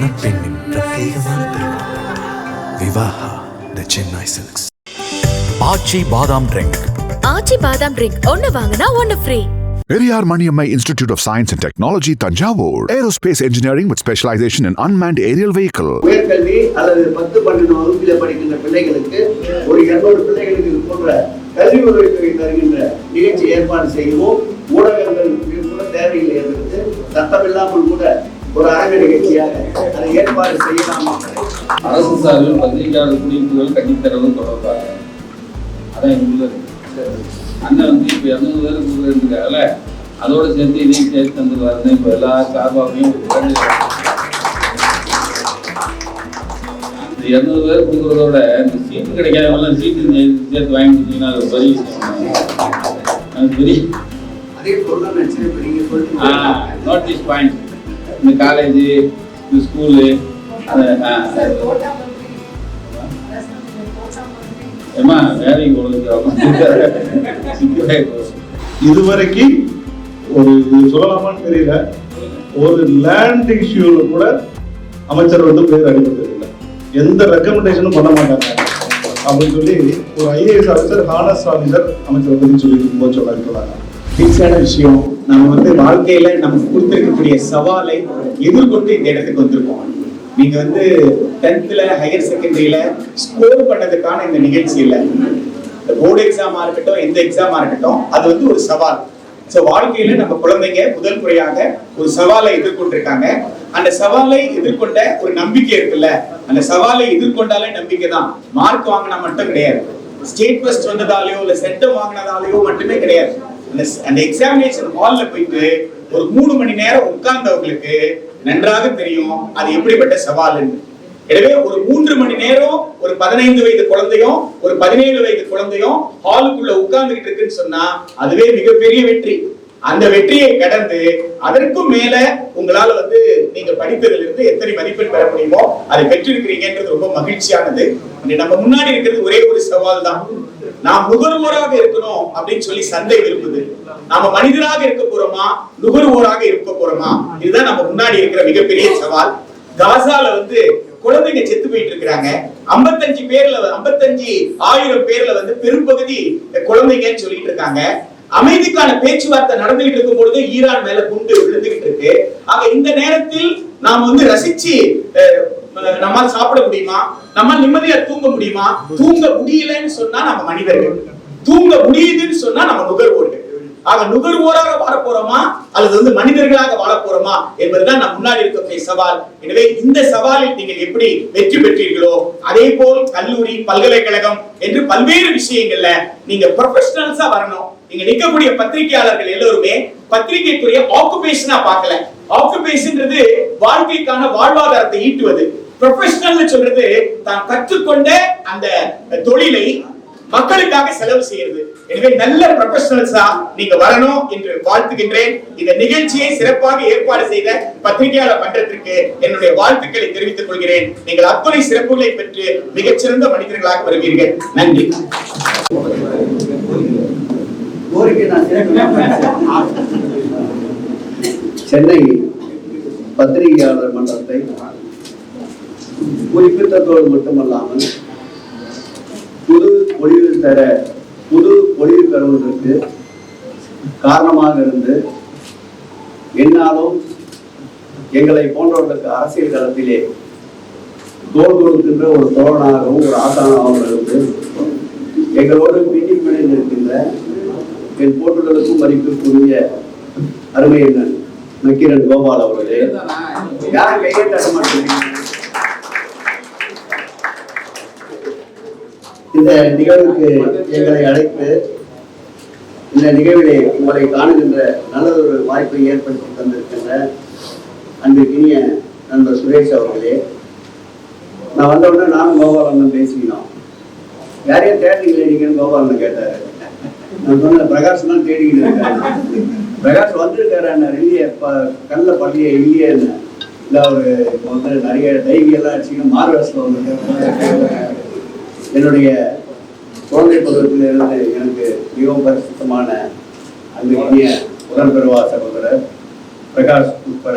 மணப்பெண்ணின் பிரத்யேகமான Vivaha the Chennai Silks Aachi badam drink Aachi badam drink ஒன்னு வாங்கினா ஒன்னு free Maniamma Institute of Science and Technology, Tanjavur. Aerospace engineering with specialization in unmanned aerial vehicle. உயர்கல்வி அல்லது பத்து பன்னெண்டு வகுப்பில் படிக்கின்ற பிள்ளைகளுக்கு ஒரு இருநூறு பிள்ளைகளுக்கு இது போன்ற கல்வி உதவித்தொகை தருகின்ற நிகழ்ச்சி ஏற்பாடு செய்வோம் ஊடகங்கள் கூட தேவையில்லை என்பது சத்தமில்லாமல் கூட ஒரு அரங்க நிகழ்ச்சியாக அதை ஏற்பாடு செய்யலாம்? அரசு சார்பில் பத்திரிகையாளர் குடியிருப்புகள் கட்டித்தரவு தொடர்பாக. அதான் எங்களுக்குள்ள. அண்ணன் வந்து இப்போ இரநூறு பேர் கொடுக்குறதுக்காகல அதோட சேர்த்து இதையும் சேர்த்து தந்துருவாருன்னு இப்போ எல்லா இரண்டு இந்த இரநூறு பேர் கொடுக்குறதோட இந்த சீட்டு கிடைக்காதவங்களாம் சீட்டு சேர்த்து சேர்த்து வாங்கி கொடுத்தீங்கன்னா அது பெரிய விஷயம். அது பெரிய அதே பொருளாக நினைச்சு இப்போ நீங்கள் சொல்லிட்டு நோட்டீஸ் பாயிண்ட் இந்த காலேஜ் இந்த ஸ்கூலு ஏமா ஏம்மா வேலைக்கு கொடுக்குறோம் இதுவரைக்கும் ஒரு இது சொல்லலாமான்னு தெரியல. ஒரு லேண்ட் இஷ்யூல கூட அமைச்சர் வந்து பேர் அடிபட்டதில்லை எந்த ரெக்கமெண்டேஷனும் பண்ண மாட்டாங்க. அப்படின்னு சொல்லி ஒரு ஐஏஎஸ் ஆஃபீஸர் ஹானஸ்ட் ஆஃபீஸர் அமைச்சர் பத்தி சொல்லி போது சொன்னாங்க ஈஸியான விஷயம். நம்ம வந்து வாழ்க்கையில நமக்கு கொடுத்துருக்கக்கூடிய சவாலை எதிர்கொண்டு இந்த இடத்துக்கு வந்திருக்கோம். நீங்க வந்து டென்த்ல ஹையர் செகண்டரியில ஸ்கோர் பண்ணதுக்கான இந்த நிகழ்ச்சி இல்ல. இந்த போர்டு எக்ஸாமா இருக்கட்டும் எந்த எக்ஸாமா இருக்கட்டும் அது வந்து ஒரு சவால். சோ வாழ்க்கையில நம்ம குழந்தைங்க முதல் முறையாக ஒரு சவாலை எதிர்கொண்டிருக்காங்க. அந்த சவாலை எதிர்கொண்ட ஒரு நம்பிக்கை இருக்குல்ல? அந்த சவாலை எதிர்கொண்டாலே நம்பிக்கை தான். மார்க் வாங்கினா மட்டும் கிடையாது. ஸ்டேட் ஃபர்ஸ்ட் வந்ததாலேயோ இல்ல சென்டம் வாங்கினதாலேயோ மட்டுமே கிடையாது. அந்த எக்ஸாமினேஷன் ஹால்ல போயிட்டு ஒரு மூணு மணி நேரம் உட்கார்ந்தவங்களுக்கு நன்றாக தெரியும் அது எப்படிப்பட்ட சவால்னு. எனவே ஒரு மூன்று மணி நேரம் ஒரு பதினைந்து வயது குழந்தையும் ஒரு பதினேழு வயது குழந்தையும் ஹாலுக்குள்ள உட்கார்ந்துகிட்டு இருக்குன்னு சொன்னா அதுவே மிகப்பெரிய வெற்றி. அந்த வெற்றியை கடந்து அதற்கும் மேல உங்களால வந்து நீங்க படித்ததுல இருந்து எத்தனை மதிப்பெண் பெற முடியுமோ அதை பெற்றிருக்கிறீங்கன்றது ரொம்ப மகிழ்ச்சியானது. நம்ம முன்னாடி இருக்கிறது ஒரே ஒரு சவால் தான். நாம் நுகர்வோராக இருக்கணும் அப்படின்னு சொல்லி சந்தை விரும்புது. நாம மனிதராக இருக்க போறோமா? நுகர்வோராக இருக்க போறோமா? இதுதான் நம்ம முன்னாடி இருக்கிற மிகப்பெரிய சவால். காசால வந்து குழந்தைங்க செத்து போயிட்டு இருக்கிறாங்க. ஐம்பத்தஞ்சு பேர்ல ஐம்பத்தஞ்சு ஆயிரம் பேர்ல வந்து பெரும்பகுதி குழந்தைங்கன்னு சொல்லிட்டு இருக்காங்க. அமைதிக்கான பேச்சுவார்த்தை நடந்துகிட்டு இருக்கும் பொழுது ஈரான் மேல குண்டு விழுந்துகிட்டு இருக்கு. ஆக இந்த நேரத்தில் நாம் வந்து ரசிச்சு நம்மால் சாப்பிட முடியுமா? நம்மால் நிம்மதியா தூங்க முடியுமா? தூங்க முடியலன்னு சொன்னா நம்ம மனிதர்கள். தூங்க முடியுதுன்னு சொன்னா நம்ம நுகர்வோர்கள். ஆக நுகர்வோராக வாழ போறோமா? அல்லது வந்து மனிதர்களாக வாழ போறோமா? என்பதுதான் நம் முன்னாடி இருக்கக்கூடிய சவால். எனவே இந்த சவாலில் நீங்கள் எப்படி வெற்றி பெற்றீர்களோ அதே போல் கல்லூரி பல்கலைக்கழகம் என்று பல்வேறு விஷயங்கள்ல நீங்க ப்ரொஃபஷனல்ஸா வரணும். நீங்க நிற்கக்கூடிய பத்திரிகையாளர்கள் எல்லோருமே பத்திரிகைக்குரிய ஆக்குபேஷனா பார்க்கல. ஆக்குபேஷன்ன்றது வாழ்க்கைக்கான வாழ்வாதாரத்தை ஈட்டுவது. ப்ரொஃபஷனல் சொல்றது தான் கற்றுக்கொண்ட அந்த தொழிலை மக்களுக்காக செலவு செய்யறது. எனவே நல்ல ப்ரொஃபஷனல்ஸா நீங்க வரணும் என்று வாழ்த்துகின்றேன். இந்த நிகழ்ச்சியை சிறப்பாக ஏற்பாடு செய்த பத்திரிகையாளர் மன்றத்திற்கு என்னுடைய வாழ்த்துக்களை தெரிவித்துக் கொள்கிறேன். நீங்கள் அத்துணை சிறப்புகளை பெற்று மிகச்சிறந்த மனிதர்களாக வருவீர்கள். நன்றி. கோரிக்கை நான் சென்னை பத்திரிகையாளர் மன்றத்தை குறிப்பிட்டதோடு மட்டுமல்லாமல் புது பொழிவு தர புது பொழிவு பெறுவதற்கு காரணமாக இருந்து என்னாலும் எங்களை போன்றவர்களுக்கு அரசியல் களத்திலே தோல் கொடுக்கின்ற ஒரு தோழனாகவும் ஒரு ஆசானாகவும் இருந்து எங்களோடு பின்னி பிணைந்து இருக்கின்ற என் போட்டுதலுக்கும் மதிப்பிற்குரிய அருமை என்ன நக்கீரன் கோபால் அவர்களே. யாரும் கையை தட்ட மாட்டேங்கிறீங்க இந்த நிகழ்வுக்கு எங்களை அழைத்து இந்த நிகழ்விலே உங்களை காணுகின்ற நல்லதொரு வாய்ப்பை ஏற்படுத்தி தந்திருக்கின்ற அன்பிற்கினிய நண்பர் சுரேஷ் அவர்களே. நான் வந்த உடனே நானும் கோபாலண்ணன் பேசிக்கணும் யாரையும் தேடுறீங்களே நீங்கன்னு கோபாலண்ணன் கேட்டாரு. நான் சொன்னேன் பிரகாஷ் தான் தேடிக்கிட்டு இருக்காரு. பிரகாஷ் வந்திருக்காரு அண்ணன் இல்லையே ப- கல்ல பள்ளியே இல்லையே என்ன? இல்லை அவரு இப்போ வந்து நிறைய டைரி எல்லாம் அடிச்சுக்கணும் மார்வெஸ்ல வந்து என்னுடைய குழந்தை பருவத்தில் இருந்து எனக்கு மிகவும் பரிசுத்தமான அன்புக்குரிய உடன்பெறுவா சகோதரர் பிரகாஷ் உட்பட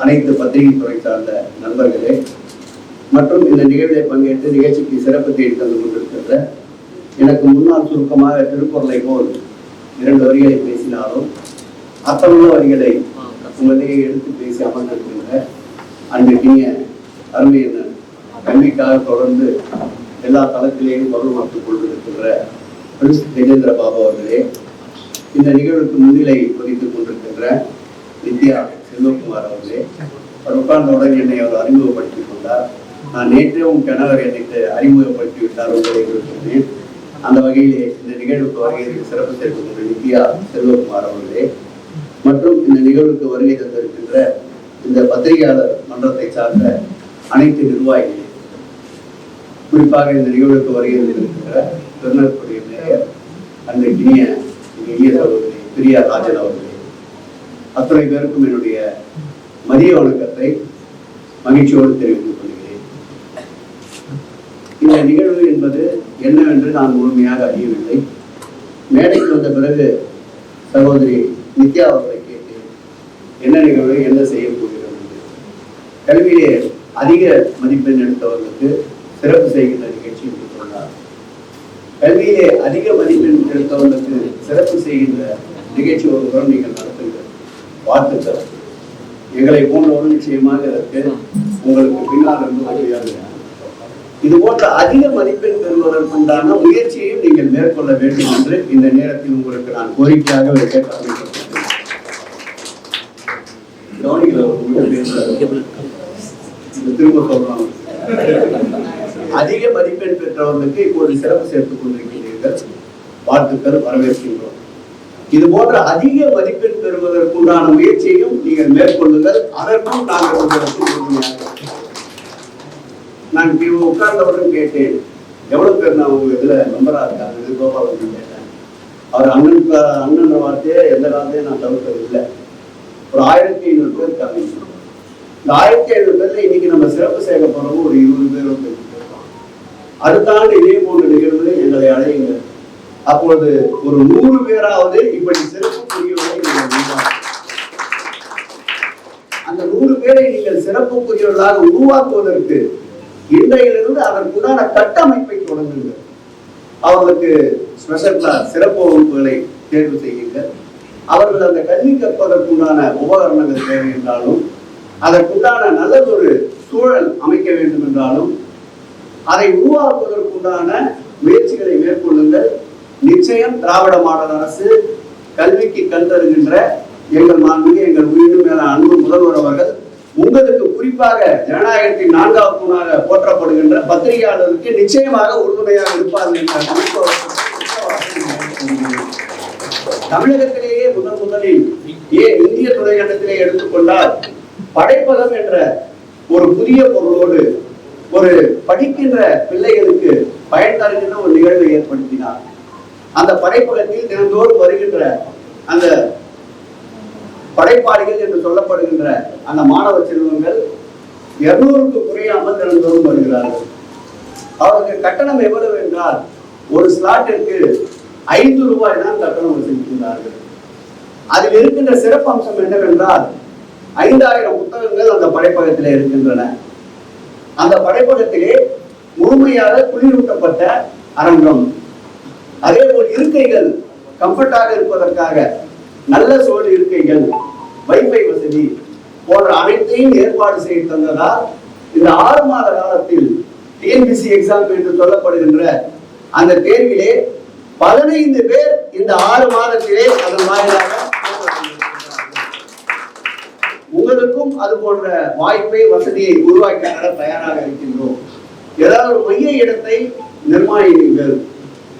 அனைத்து பத்திரிகை துறை சார்ந்த நண்பர்களே மற்றும் இந்த நிகழ்வை பங்கேற்று நிகழ்ச்சிக்கு சிறப்பு தேடி தந்து கொண்டிருக்கின்ற எனக்கு முன்னால் சுருக்கமாக திருக்குறளை போல் இரண்டு வரிகளை பேசினாலும் அர்த்தமுள்ள வரிகளை உங்களிடையே எடுத்து பேசி அமர்ந்திருக்கின்ற அருமை என்ன கல்விக்காக தொடர்ந்து எல்லா தளத்திலேயும் பொருள் மாற்றிக் கொண்டிருக்கின்ற தேஜேந்திர பாபு அவர்களே இந்த நிகழ்வுக்கு முன்னிலை வகித்துக் கொண்டிருக்கின்ற வித்யா செல்வகுமார் அவர்களே அவர் உட்கார்ந்தவுடன் என்னை அவர் அறிமுகப்படுத்திக் கொண்டார். நான் நேற்றே உன் கணவர் என்னை அறிமுகப்படுத்தி விட்டார் உங்களை சொன்னேன் அந்த வகையிலே இந்த நிகழ்வுக்கு வருகை சிறப்பு சேர்க்கின்ற நித்யா செல்வகுமார் அவர்களே. மற்றும் இந்த நிகழ்வுக்கு வருகை தந்திருக்கின்ற இந்த பத்திரிகையாளர் மன்றத்தை சார்ந்த அனைத்து நிர்வாகிகளே குறிப்பாக இந்த நிகழ்வுக்கு வருகை தந்திருக்கின்ற திருநெல்வேலி மேயர் அந்த இனிய இனிய சகோதரி பிரியா ராஜன் அவர்களே. அத்தனை பேருக்கும் என்னுடைய மதிய வணக்கத்தை மகிழ்ச்சியோடு தெரிவித்துக் கொள்கிறேன். இந்த நிகழ்வு என்பது என்னவென்று நான் முழுமையாக அறியவில்லை. மேடைக்கு வந்த பிறகு சகோதரி நித்யா அவர்களை கேட்டு என்ன நிகழ்வு? என்ன செய்ய போகிறோம் என்று. கல்வியிலே அதிக மதிப்பெண் எடுத்தவர்களுக்கு சிறப்பு செய்கின்ற நிகழ்ச்சி என்று சொன்னார். கல்வியிலே அதிக மதிப்பெண் எடுத்தவர்களுக்கு சிறப்பு செய்கின்ற நிகழ்ச்சி ஒரு புறம் நீங்கள் நடத்துங்கள். வாழ்த்துக்கள். எங்களை போன்றவர்கள் நிச்சயமாக உங்களுக்கு பின்னால் இருந்து உதவியாக இது போன்ற அதிக மதிப்பெண் பெறுவதற்குண்டான முயற்சியையும் நீங்கள் மேற்கொள்ள வேண்டும் என்று இந்த நேரத்தில் உங்களுக்கு நான் கோரிக்கையாக வைக்க திரும்ப சொல்றோம் அதிக மதிப்பெண் பெற்றவர்களுக்கு இப்போது சிறப்பு சேர்த்துக் கொண்டிருக்கிறீர்கள். வாழ்த்துக்கள் வரவேற்கின்றோம். இது போன்ற அதிக மதிப்பெண் பெறுவதற்குண்டான முயற்சியையும் நீங்கள் மேற்கொள்ளுங்கள். அதற்கும் நாங்கள் உங்களுக்கு நான் இப்படி உட்கார்ந்தவர்கள் கேட்டேன். எவ்வளவு பேர் நான் உங்க இதுல மெம்பரா இருக்காங்க? இது கோபாலன் கேட்டேன். அவர் அண்ணன் அண்ணன் வார்த்தையே எந்த காலத்தையும் நான் தவிர்த்தது இல்லை ஒரு ஆயிரத்தி ஐநூறு பேர் இருக்காங்க இந்த ஆயிரத்தி ஐநூறு பேர்ல இன்னைக்கு நம்ம சிறப்பு சேர்க்க போறவங்க ஒரு இருபது பேரும் பேர் அடுத்தாண்டு இதே போன்ற நிகழ்வுகளை எங்களை அழையுங்க அப்பொழுது ஒரு நூறு பேராவது இப்படி சிறப்பு புரியவர்களை அந்த நூறு பேரை நீங்கள் சிறப்புக்குரியவர்களாக உருவாக்குவதற்கு இன்றையிலிருந்து அதற்குண்டான கட்டமைப்பை தொடங்குங்கள் அவர்களுக்கு ஸ்பெஷல் கிளாஸ் சிறப்பு வகுப்புகளை தேர்வு செய்யுங்கள் அவர்கள் அந்த கல்வி கற்பதற்குண்டான உபகரணங்கள் தேவை என்றாலும் அதற்குண்டான நல்லதொரு சூழல் அமைக்க வேண்டும் என்றாலும் அதை உருவாக்குவதற்குண்டான முயற்சிகளை மேற்கொள்ளுங்கள். நிச்சயம் திராவிட மாடல் அரசு கல்விக்கு கல் தருகின்ற எங்கள் மாண்புமிகு எங்கள் உயிரினும் மேல அன்பு முதல்வர் அவர்கள் உங்களுக்கு குறிப்பாக ஜனநாயகத்தின் நான்காவது தூணாக போற்றப்படுகின்ற பத்திரிகையாளருக்கு நிச்சயமாக உறுதுணையாக இருப்பார்கள் என்ற தமிழகத்திலேயே முதன் முதலில் ஏன் இந்திய துணைக்கண்டத்திலே எடுத்துக்கொண்டால் படைப்பகம் என்ற ஒரு புதிய பொருளோடு ஒரு படிக்கின்ற பிள்ளைகளுக்கு பயன் தருகின்ற ஒரு நிகழ்வை ஏற்படுத்தினார். அந்த படைப்பகத்தில் தினந்தோறும் வருகின்ற அந்த படைப்பாளிகள் என்று சொல்லப்படுகின்ற அந்த மாணவ செல்வங்கள் இருநூறுக்கு குறையாமல் தினந்தோறும் வருகிறார்கள். அவருக்கு கட்டணம் எவ்வளவு என்றால் ஒரு ஸ்லாட்டிற்கு ஐந்து ரூபாய் தான் கட்டணம் வசூலிக்கின்றார்கள். அதில் இருக்கின்ற சிறப்பம்சம் என்னவென்றால் ஐந்தாயிரம் புத்தகங்கள் அந்த படைப்பகத்தில் இருக்கின்றன. அந்த படைப்பகத்திலே முழுமையாக குளிரூட்டப்பட்ட அரங்கம். அதே போல் இருக்கைகள் கம்ஃபர்டாக இருப்பதற்காக நல்ல சோழ இருக்கைகள் வைஃபை வசதி போன்ற அனைத்தையும் ஏற்பாடு செய்து தந்ததால் இந்த ஆறு மாத காலத்தில் டிஎன்பிசி எக்ஸாம் என்று சொல்லப்படுகின்ற அந்த தேர்விலே பதினைந்து பேர் இந்த ஆறு மாதத்திலே அதன் வாயிலாக உங்களுக்கும் அது போன்ற வாய்ப்பை வசதியை உருவாக்கி தர தயாராக இருக்கின்றோம். ஏதாவது ஒரு மைய இடத்தை நிர்மாணிங்கள்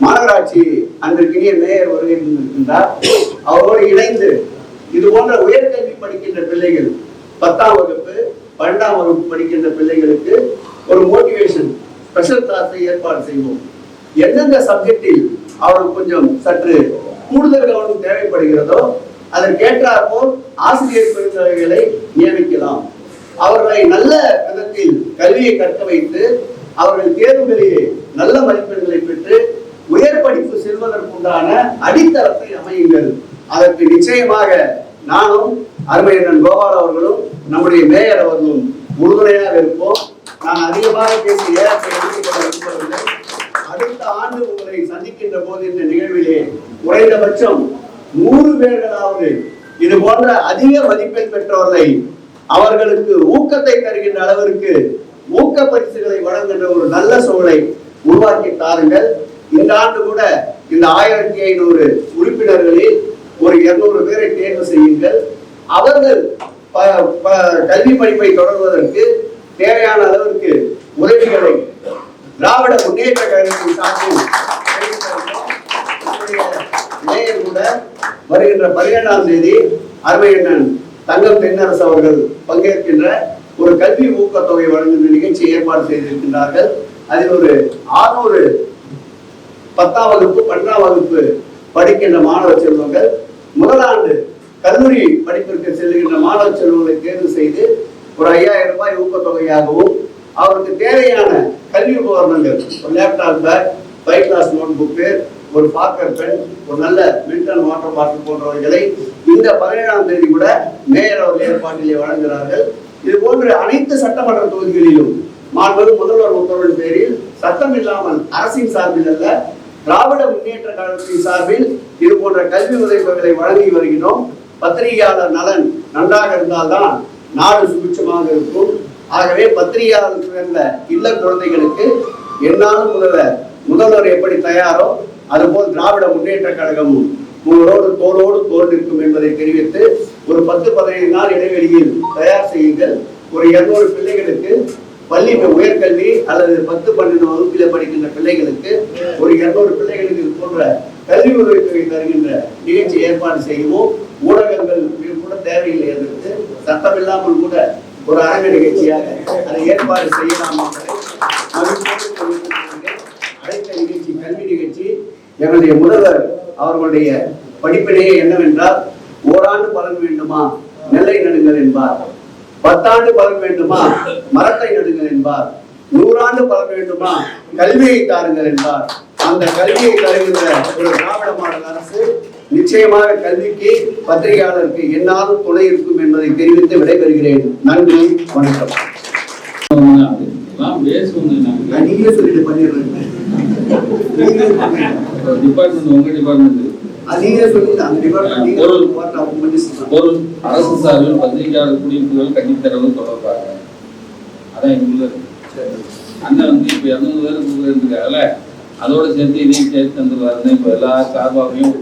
மாநகராட்சி அன்றைக்கினிய மேயர் வருகை இருக்கின்றார் அவரோடு இணைந்து இது போன்ற உயர்கல்வி படிக்கின்ற பிள்ளைகள் பத்தாம் வகுப்பு பன்னெண்டாம் வகுப்பு படிக்கின்ற பிள்ளைகளுக்கு ஒரு மோட்டிவேஷன் ஸ்பெஷல் கிளாஸை ஏற்பாடு செய்வோம். எந்தெந்த சப்ஜெக்டில் அவருக்கு கொஞ்சம் சற்று கூடுதல் கவனம் தேவைப்படுகிறதோ அதற்கேற்றாற் போல் ஆசிரியர் பெருந்தகைகளை நியமிக்கலாம். அவர்களை நல்ல விதத்தில் கல்வியை கற்க வைத்து அவர்கள் தேர்வுகளிலே நல்ல மதிப்பெண்களை பெற்று உயர் படிப்பு செல்வதற்குண்டான அடித்தளத்தை அமையுங்கள். அதற்கு நிச்சயமாக நானும் அருமையண்ணன் கோபால் அவர்களும் நம்முடைய மேயர் அவர்களும் உறுதுணையாக இருப்போம். நான் அதிகமாக பேசிய அடுத்த ஆண்டு உங்களை சந்திக்கின்ற போது இந்த நிகழ்விலே குறைந்தபட்சம் நூறு பேர்களாவது இது போன்ற அதிக மதிப்பெண் பெற்றவர்களை அவர்களுக்கு ஊக்கத்தை தருகின்ற அளவிற்கு ஊக்க பரிசுகளை வழங்குகின்ற ஒரு நல்ல சூழலை உருவாக்கி தாருங்கள். இந்த ஆண்டு கூட இந்த ஆயிரத்தி ஐநூறு உறுப்பினர்களில் ஒரு இருநூறு பேரை தேர்வு செய்யுங்கள். அவர்கள் ப- ப- கல்வி படிப்பை தொடர்வதற்கு தேவையான அளவிற்கு உதவிகளை திராவிட முன்னேற்ற கழகத்தின் சார்பில் கூட வருகின்ற பதினேழாம் தேதி அருமையண்ணன் தங்கம் தென்னரசு அவர்கள் பங்கேற்கின்ற ஒரு கல்வி ஊக்கத்தொகை வழங்குகின்ற நிகழ்ச்சி ஏற்பாடு செய்திருக்கின்றார்கள். அதில் ஒரு ஆறுநூறு பத்தாம் வகுப்பு பன்னெண்டாம் வகுப்பு படிக்கின்ற மாணவ செல்வங்கள் முதலாண்டு கல்லூரி படிப்பிற்கு செல்கின்ற மாணவ செல்வங்களை தேர்வு செய்து ஒரு ஐயாயிரம் ரூபாய் ஊக்கத்தொகையாகவும் அவருக்கு தேவையான கல்வி உபகரணங்கள் ஒரு லேப்டாப் பேக் பை கிளாஸ் நோட் புக்கு ஒரு பாக்கர் பென் ஒரு நல்ல மில்டன் வாட்டர் பாட்டில் போன்றவர்களை இந்த பதினேழாம் தேதி கூட மேயர் அவர்கள் ஏற்பாட்டிலே வழங்குகிறார்கள். இது போன்று அனைத்து சட்டமன்ற தொகுதிகளிலும் மாண்பு முதல்வர் உத்தரவின் பேரில் சட்டம் இல்லாமல் அரசின் சார்பில் அல்ல திராவிட முன்னேற்ற கழகத்தின் சார்பில் இது போன்ற கல்வி உதவிகளை வழங்கி வருகிறோம். பத்திரிகையாளர் நலன் நன்றாக இருந்தால்தான் நாடு சுபிட்சமாக இருக்கும். ஆகவே பத்திரிகையாளர் பிறந்த இல்ல குழந்தைகளுக்கு என்னாலும் முதல்வர் முதல்வர் எப்படி தயாரோ அதுபோல் திராவிட முன்னேற்ற கழகமும் உங்களோடு தோளோடு தோல் நிற்கும் என்பதை தெரிவித்து ஒரு பத்து பதினைந்து நாள் இடைவெளியில் தயார் செய்யுங்கள். ஒரு இருநூறு பிள்ளைகளுக்கு பள்ளி உயர்கல்வி அல்லது பத்து பன்னெண்டு வகுப்பில படிக்கின்ற பிள்ளைகளுக்கு ஒரு இருநூறு பிள்ளைகளுக்கு இது போன்ற கல்வி உதவித்தொகை தருகின்ற நிகழ்ச்சி ஏற்பாடு செய்யவும் ஊடகங்கள் கூட தேவையில்லை எதற்கு சட்டமில்லாமல் கூட ஒரு அரங்க நிகழ்ச்சியாக அதை ஏற்பாடு செய்யலாம் அடுத்த நிகழ்ச்சி கல்வி நிகழ்ச்சி. எங்களுடைய முதல்வர் அவர்களுடைய படிப்பினையே என்னவென்றால் ஓராண்டு பலன் வேண்டுமா? நெல்லை நடுங்கள் என்பார். பத்தாண்டு பலன் வேண்டுமா? மரத்தை நடுங்கள் என்பார். நூறாண்டு பலன் வேண்டுமா? கல்வியை தாருங்கள் என்பார். அந்த கல்வியை தருகின்ற ஒரு திராவிட மாடல் அரசு நிச்சயமாக கல்விக்கு பத்திரிகையாளருக்கு என்னாலும் துணை இருக்கும் என்பதை தெரிவித்து விடைபெறுகிறேன். நன்றி வணக்கம். நாங்கள் சொல்லிட்டு பண்ணிடுறேன் உங்க டிபார்ட்மெண்ட். நீங்களே பண்ணிச்சுக்கலாம். பொருள் அரசு சார்பில் பத்திரிகையாளர் குடியிருப்புகள் கட்டித்தரவு தொடர்பாக அதான் இருக்கு அண்ணன் வந்து இப்ப இரநூறு பேர் கொடுக்குறதுக்காகல அதோட சேர்த்து இதையும் சேர்த்து தந்துருவாருன்னு இப்ப எல்லா சார்பாகவும்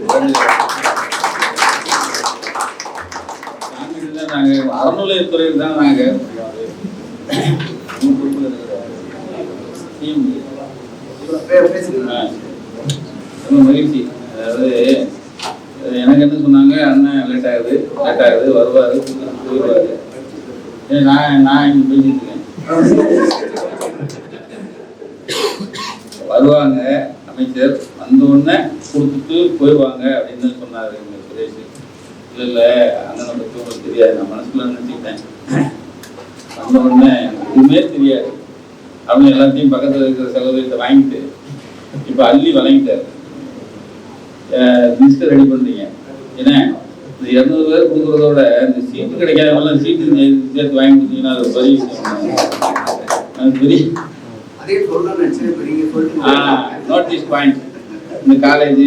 நாங்க இதுதான் நாங்க அறநிலையத்துறையில் தான் நாங்க உங்க பொறுப்புல இருக்கிற team. பே- பேசுங்க ஆ. ரொம்ப மகிழ்ச்சி அதாவது எனக்கு என்ன சொன்னாங்க? அண்ணன் லேட் ஆகுது லேட் ஆகுது வருவாரு போயிடுவாரு நான் நான் இங்கே பேசிட்டு இருக்கேன். வருவாங்க அமைச்சர் வந்த உடனே கொடுத்துட்டு போயிடுவாங்க அப்படின்னு சொன்னாரு எங்க சுரேஷ். இல்ல இல்ல அண்ணனை பத்தி உங்களுக்கு தெரியாது நான் மனசுல நினைச்சுக்கிட்டேன். வந்த உடனே எதுவுமே தெரியாது. அப்படின்னு எல்லாத்தையும் பக்கத்துல இருக்கிற செலவு வாங்கிட்டு இப்ப அள்ளி வழங்கிட்டார். லிஸ்ட் ரெடி பண்றீங்க ஏன்னா இந்த இருநூறு பேர் கொடுக்குறதோட இந்த சீட்டு கிடைக்காதவங்களாம் சீட்டு சேர்த்து வாங்கி கொடுத்தீங்கன்னா அது பெரிய விஷயம். பெரிய நோட்டீஸ் பாயிண்ட் இந்த காலேஜ்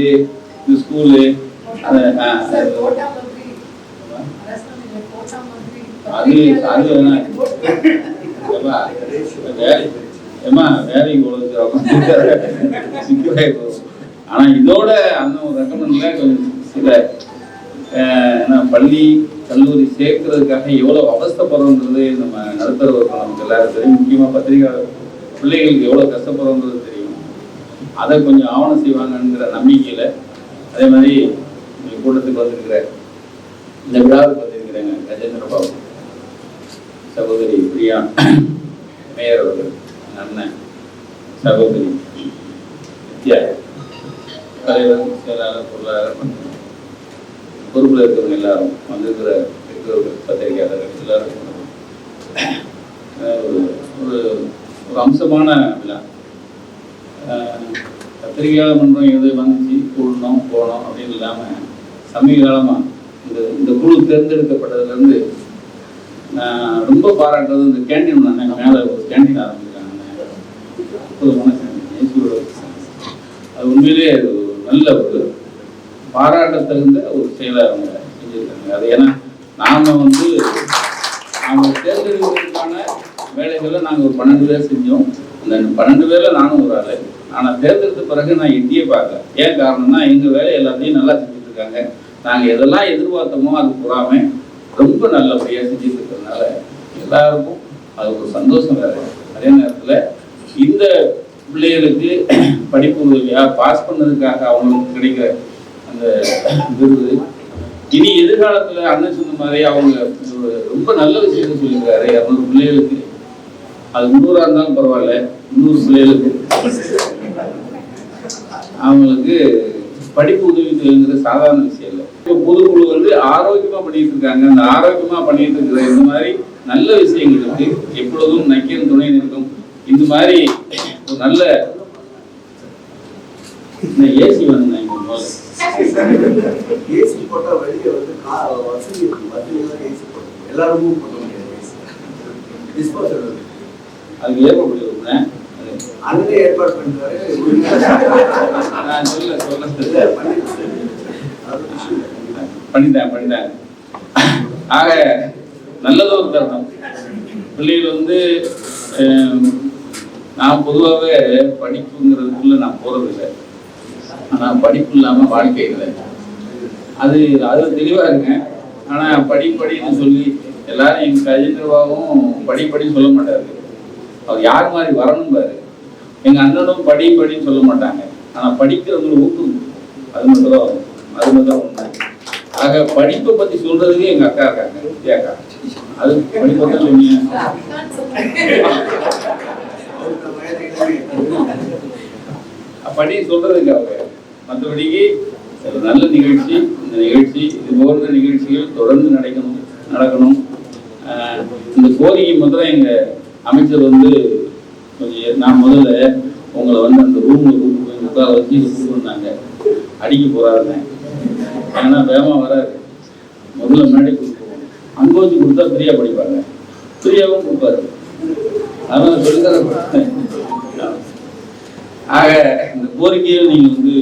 இந்த ஸ்கூலு அது. அது- வேணா ஏமா வேலைக்கு சிக்கலாகி போகும் ஆனா இதோட அந்த ஒரு ரெக்கமெண்ட்ல கொஞ்சம் சில பள்ளி கல்லூரி சேர்க்கறதுக்காக எவ்வளவு அவஸ்தைப்படுறோன்றது நம்ம நடுத்தரவர்கள் நமக்கு எல்லாரும் தெரியும். முக்கியமா பத்திரிகை பிள்ளைகளுக்கு எவ்வளவு கஷ்டப்படுறோம்ன்றது தெரியும். அதை கொஞ்சம் ஆவணம் செய்வாங்கங்கிற நம்பிக்கையில அதே மாதிரி கூட்டத்துக்கு வந்திருக்கிற இந்த விழாவுக்கு வந்திருக்கிறேங்க கஜேந்திர பாபு. சகோதரி பிரியா மேயர் அவர்கள் அண்ணன் சகோதரி வித்யா. தலைவர் செயலாளர் பொருளாளர் பொறுப்பில் இருக்கிறவங்க எல்லாரும் வந்திருக்கிற பெற்றோர்கள் பத்திரிகையாளர்கள் எல்லாரும் ஒரு ஒரு ஒரு அம்சமான விழா. பத்திரிகையாளர் மன்றம் எது வந்துச்சு கூடணும் போகணும் அப்படின்னு இல்லாமல் சமீப காலமாக இந்த இந்த குழு தேர்ந்தெடுக்கப்பட்டதுலேருந்து நான் ரொம்ப பாராட்டுறது இந்த கேண்டீன் அண்ணன் மேலே ஒரு கேண்டீன் ஆரம்பிக்கிறாங்க. அற்புதமான கேண்டீன். அது உண்மையிலேயே அது நல்ல ஒரு பாராட்டத்தகுந்த ஒரு செயலாக அவங்க செஞ்சுருக்காங்க. அது ஏன்னா நாம் வந்து அவங்க தேர்ந்தெடுக்கிறதுக்கான வேலைகளை நாங்கள் ஒரு பன்னெண்டு பேர் செஞ்சோம். அந்த பன்னெண்டு பேரில் நானும் ஒரு ஆள். ஆனால் தேர்ந்தெடுத்த பிறகு நான் எட்டியே பார்க்கல. ஏன் காரணம்னா எங்கள் வேலை எல்லாத்தையும் நல்லா செஞ்சுட்டு இருக்காங்க நாங்கள் எதெல்லாம் எதிர்பார்த்தோமோ அது கூடாம ரொம்ப நல்லபடியாக செஞ்சுட்டு இருக்கிறதுனால எல்லாருக்கும் அது ஒரு சந்தோஷம் வேறு. அதே நேரத்தில் இந்த பிள்ளைகளுக்கு படிப்பு உதவியாக பாஸ் பண்ணதுக்காக அவங்களுக்கு கிடைக்கிற அந்த விருது. இனி எதிர்காலத்துல அண்ணன் சொன்ன மாதிரி அவங்க ஒரு ரொம்ப நல்ல விஷயம் சொல்லியிருக்காரு. இரநூறு பிள்ளைகளுக்கு. அது முந்நூறா இருந்தாலும் பரவாயில்ல. முந்நூறு பிள்ளைகளுக்கு. அவங்களுக்கு படிப்பு உதவி சாதாரண விஷயம் இல்லை. இப்போ பொதுக்குழு வந்து ஆரோக்கியமா பண்ணிட்டு இருக்காங்க. அந்த ஆரோக்கியமா பண்ணிட்டு இருக்கிற இந்த மாதிரி நல்ல விஷயங்களுக்கு எப்பொழுதும் நக்கீரன் துணை நிற்கும். இந்த மாதிரி ஒரு நல்ல ஏசி வந்து இங்க ஏசி போட்டா வெளியே வந்து வசதி இருக்கு வசதி ஏசி போட்டு எல்லாருமே போட முடியாது டிஸ்போசல் அதுக்கு ஏற்படுத்தி விடுறேன் அண்ணனே ஏற்பாடு பண்ணிட்டாரு. நான் சொல்ல சொல்ல. அது ஒரு. பண்ணிட்டேன் பண்ணிட்டேன். ஆக நல்லதொரு தருணம். பிள்ளைகள் வந்து நான் பொதுவாகவே படிப்புங்கிறதுக்குள்ள நான் போறதில்லை. ஆனால் படிப்பு இல்லாமல் வாழ்க்கை இல்லை அது அதில் தெளிவாக இருக்கேன் ஆனால் படிப்படின்னு சொல்லி எல்லாரும் எங்கள் கஜேந்திரபாவும் படிப்படின்னு சொல்ல மாட்டாரு. அவர் யார் மாதிரி வரணும் பாரு. எங்கள் அண்ணனும் படி படின்னு சொல்ல மாட்டாங்க. ஆனால் படிக்கிறவங்களை ஊக்குவிக்கும் அது மட்டும் தான் அது மட்டும் தான் உண்மை. ஆக படிப்பை பற்றி சொல்றதுக்கு எங்கள் அக்கா இருக்காங்க. அக்கா. அது படிப்பை தான் சொன்னீங்க. படி சொல்றதுக்கு அவங்க. மற்றபடிக்கு ஒரு நல்ல நிகழ்ச்சி இந்த நிகழ்ச்சி இது போன்ற நிகழ்ச்சிகள் தொடர்ந்து நடக்கணும் நடக்கணும். இந்த கோரிக்கை முதல்ல எங்க அமைச்சர் வந்து கொஞ்சம் நான் முதல்ல உங்களை வந்து அந்த ரூம்ல கூப்பிட்டு போய் உட்கார வச்சு கூப்பிட்டுருந்தாங்க அடிக்க போறாருங்க. ஏன்னா வேகமா வராது முதல்ல முன்னாடி கொடுப்போம் அங்க வச்சு கொடுத்தா ஃப்ரீயா படிப்பாங்க. ஃப்ரீயாவும் கொடுப்பாரு. அதனால சொல்லித்தர ஆக இந்த கோரிக்கையை நீங்க வந்து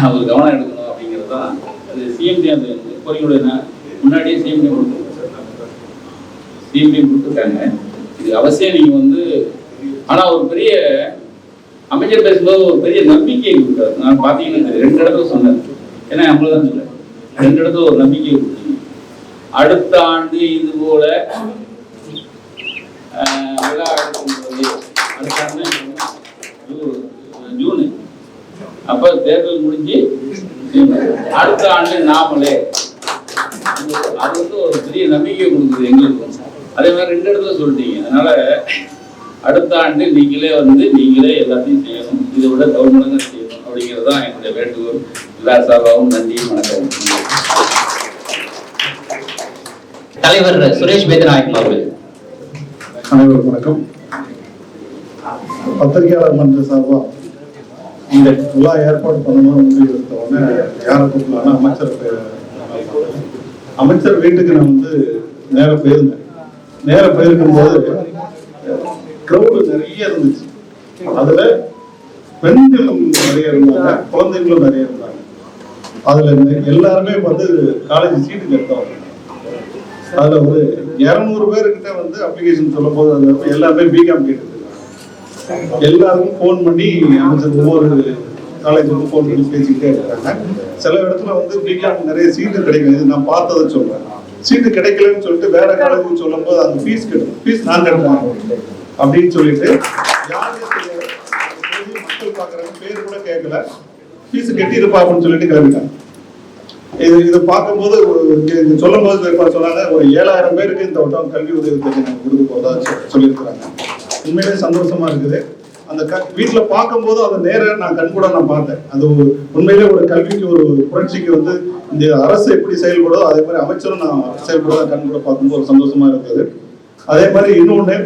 அவர் கவனம் எடுக்கணும் அப்படிங்கிறது தான் அது சிஎம்டி அந்த கோரிக்கையுடைய முன்னாடியே சிஎம்டி கொடுத்துருக்கேன் சிஎம்டி கொடுத்துருக்காங்க இது அவசியம் நீங்கள் வந்து ஆனால் ஒரு பெரிய அமைச்சர் பேசும்போது ஒரு பெரிய நம்பிக்கையை கொடுத்தாரு நான் பார்த்தீங்கன்னா ரெண்டு இடத்துல சொன்னேன். ஏன்னா நம்மள தான் சொல்ல ரெண்டு இடத்துல ஒரு நம்பிக்கையை கொடுத்தீங்க அடுத்த ஆண்டு இது போல ஆஹ், விழா அடுத்த ஆண்டு அப்ப தேர்தல் முடிஞ்சு அடுத்த ஆண்டு நாமளே. அது வந்து ஒரு பெரிய நம்பிக்கை கொடுக்குது எங்களுக்கும் அதே மாதிரி ரெண்டு இடத்துல சொல்லிட்டீங்க. அதனால அடுத்த ஆண்டு நீங்களே வந்து நீங்களே எல்லாத்தையும் செய்யணும். இதை விட கவர்மெண்ட் செய்யணும் அப்படிங்கிறது தான் என்னுடைய வேண்டுகோள். எல்லா சார்பாகவும் நன்றி வணக்கம். தலைவர் சுரேஷ் வேதநாயகம் அவர்கள். அனைவருக்கும் வணக்கம். பத்திரிகையாளர் மன்ற சார்பா இந்த ஃபுல்லா ஏற்பாடு பண்ணணும்னு முடிவு எடுத்த உடனே யாரை கூப்பிடலாம் அமைச்சர் அமைச்சர் வீட்டுக்கு நான் வந்து நேர போயிருந்தேன். நேர போயிருக்கும் போது க்ரௌடு நிறைய இருந்துச்சு. அதுல பெண்களும் நிறைய இருந்தாங்க குழந்தைகளும் நிறைய இருந்தாங்க. அதுல எல்லாருமே வந்து காலேஜ் சீட்டு எடுத்தவங்க அதுல ஒரு இருநூறு பேர்கிட்ட வந்து அப்ளிகேஷன் சொல்லும் போது அந்த எல்லாமே பிகாம் கேட்டுருக்காங்க எல்லாருக்கும் ஃபோன் பண்ணி அமைச்சர் ஒவ்வொரு காலேஜுக்கும் ஃபோன் பண்ணி பேசிக்கிட்டே இருக்காங்க. சில இடத்துல வந்து பிகாம் நிறைய சீட்டு கிடைக்கும் இது நான் பார்த்ததை சொல்றேன். சீட்டு கிடைக்கலன்னு சொல்லிட்டு வேற காலேஜுக்கு சொல்லும் போது அந்த ஃபீஸ் கிடைக்கும் ஃபீஸ் நான் கட்டுறேன் அப்படின்னு சொல்லிட்டு யாரு மக்கள் பாக்குறாங்க பேர் கூட கேட்கல. ஃபீஸ் கட்டியிருப்பா அப்படின்னு சொல்லிட்டு கிளம்பிட்டாங்க. இது இது பார்க்கும்போது இது- சொல்லும் போது சொன்னாங்க ஒரு ஏழாயிரம் பேருக்கு இந்த வட்டம் கல்வி உதவி தொகை நாங்கள் கொடுக்க போதா சொல்லியிருக்கிறாங்க. உண்மையிலே சந்தோஷமா இருக்குது. அந்த க வீட்டில் பார்க்கும்போது அதை நேராக நான் கண்கூட நான் பார்த்தேன். அது உண்மையிலே ஒரு கல்விக்கு ஒரு புரட்சிக்கு வந்து இந்த அரசு எப்படி செயல்படுதோ அதே மாதிரி அமைச்சரும் நான் செயல்படுறத கண்கூட பார்க்கும்போது ஒரு சந்தோஷமா இருக்குது அதே மாதிரி இன்னொன்று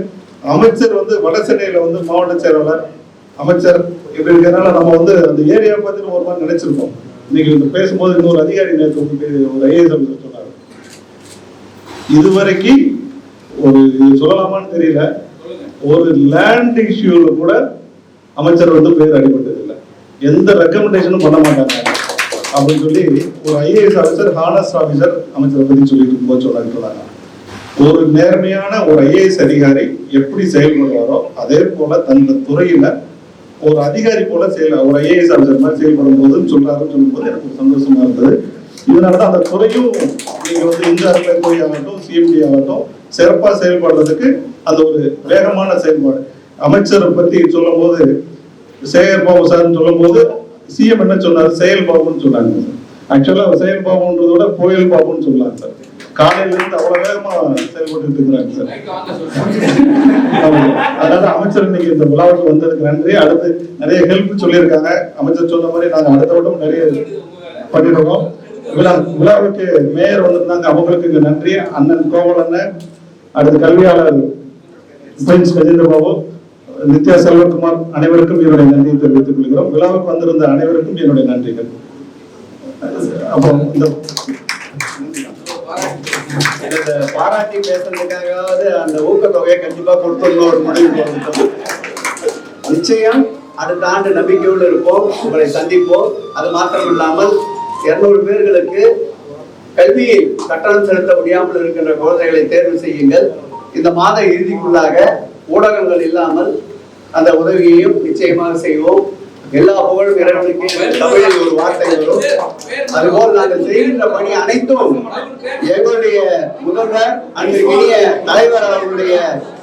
அமைச்சர் வந்து வட சென்னையில் வந்து மாவட்ட செயலாளர் அமைச்சர் இப்படி இருக்கிறதுனால நம்ம வந்து அந்த ஏரியாவை பத்தி ஒரு மாதிரி நினைச்சிருப்போம். இன்னைக்கு இந்த பேசும்போது இன்னொரு அதிகாரி நேற்று ஒரு ஐஏஎஸ் ஆஃபீஸர் சொன்னார். இதுவரைக்கும் ஒரு இது சொல்லலாமான்னு தெரியல. ஒரு லேண்ட் இஷ்யூல கூட அமைச்சர் வந்து பேர் அடிபட்டதில்லை. எந்த ரெக்கமெண்டேஷனும் பண்ண மாட்டாங்க. அப்படின்னு சொல்லி ஒரு ஐஏஎஸ் ஆஃபீஸர் ஹானஸ்ட் ஆஃபீஸர் அமைச்சரை பத்தி சொல்லிட்டு போக சொன்னாங்க. ஒரு நேர்மையான ஒரு ஐஏஎஸ் அதிகாரி எப்படி செயல்படுவாரோ அதே போல தந்த துறையில ஒரு அதிகாரி போல செயல் ஒரு ஐஏஎஸ் ஆஃபீஸர் மாதிரி செயல்படும் போதுன்னு சொல்றாருன்னு சொல்லும்போது எனக்கு ஒரு சந்தோஷமா இருந்தது. இதனாலதான் அந்த துறையும் நீங்க வந்து இந்த அறநிலைத்துறை ஆகட்டும் சிஎம்டி ஆகட்டும் சிறப்பா செயல்படுறதுக்கு அந்த ஒரு வேகமான செயல்பாடு. அமைச்சரை பத்தி சொல்லும் போது சேகர் பாபு சார்னு சொல்லும் போது சிஎம் என்ன சொன்னார்? செயல் பாபுன்னு சொன்னாங்க. ஆக்சுவலா செயல் பாபுன்றத விட புயல் பாபுன்னு சொல்லலாம் சார். காலையில இருந்து அவ்வளவு வேகமா செயல்பட்டு இருக்கிறாங்க சார். அதாவது அமைச்சர் இன்னைக்கு இந்த விழாவுக்கு வந்ததுக்கு நன்றி. அடுத்து நிறைய ஹெல்ப் சொல்லியிருக்காங்க. அமைச்சர் சொன்ன மாதிரி நாங்க அடுத்த வட்டம் நிறைய பண்ணிடுவோம். விழா விழாவுக்கு மேயர் வந்திருந்தாங்க. அவங்களுக்கு நன்றி. அண்ணன் கோவல் அண்ணன் அடுத்து கல்வியாளர் பிரின்ஸ் கஜேந்திர பாபு நித்யா செல்வகுமார் அனைவருக்கும் என்னுடைய நன்றியை தெரிவித்துக் கொள்கிறோம். விழாவுக்கு வந்திருந்த அனைவருக்கும் என்னுடைய நன்றிகள். அப்புறம் இந்த எனக்கு பாராட்டி பேசுறதுக்காகவாவது அந்த ஊக்கத்தொகையை கண்டிப்பா கொடுத்துடணும் ஒரு முடிவு நிச்சயம் அடுத்த ஆண்டு நம்பிக்கையோடு இருப்போம் உங்களை சந்திப்போம். அது மாத்திரம் இல்லாமல் இருநூறு பேர்களுக்கு கல்வியில் கட்டணம் செலுத்த முடியாமல் இருக்கின்ற குழந்தைகளை தேர்வு செய்யுங்கள். இந்த மாத இறுதிக்குள்ளாக ஊடகங்கள் இல்லாமல் அந்த உதவியையும் நிச்சயமாக செய்வோம். எல்லா புகழும் இறைவனுக்கு. தமிழில் ஒரு வார்த்தை வரும். அதுபோல் நாங்கள் செய்கின்ற பணி அனைத்தும் எங்களுடைய முதல்வர் அன்றைய தலைவர் அவர்களுடைய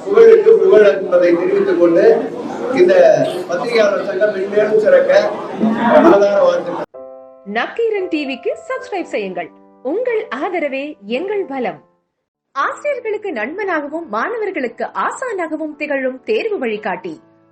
புகழுக்கு புகழ் என்பதை தெரிவித்துக் கொண்டு இந்த பத்திரிகையாளர் சங்கம் மென்மேலும் சிறக்க மனதார வாழ்த்துக்கள். நக்கீரன் டிவிக்கு சப்ஸ்கிரைப் செய்யுங்கள். உங்கள் ஆதரவே எங்கள் பலம். ஆசிரியர்களுக்கு நண்பனாகவும் மாணவர்களுக்கு ஆசானாகவும் திகழும் தேர்வு வழிகாட்டி.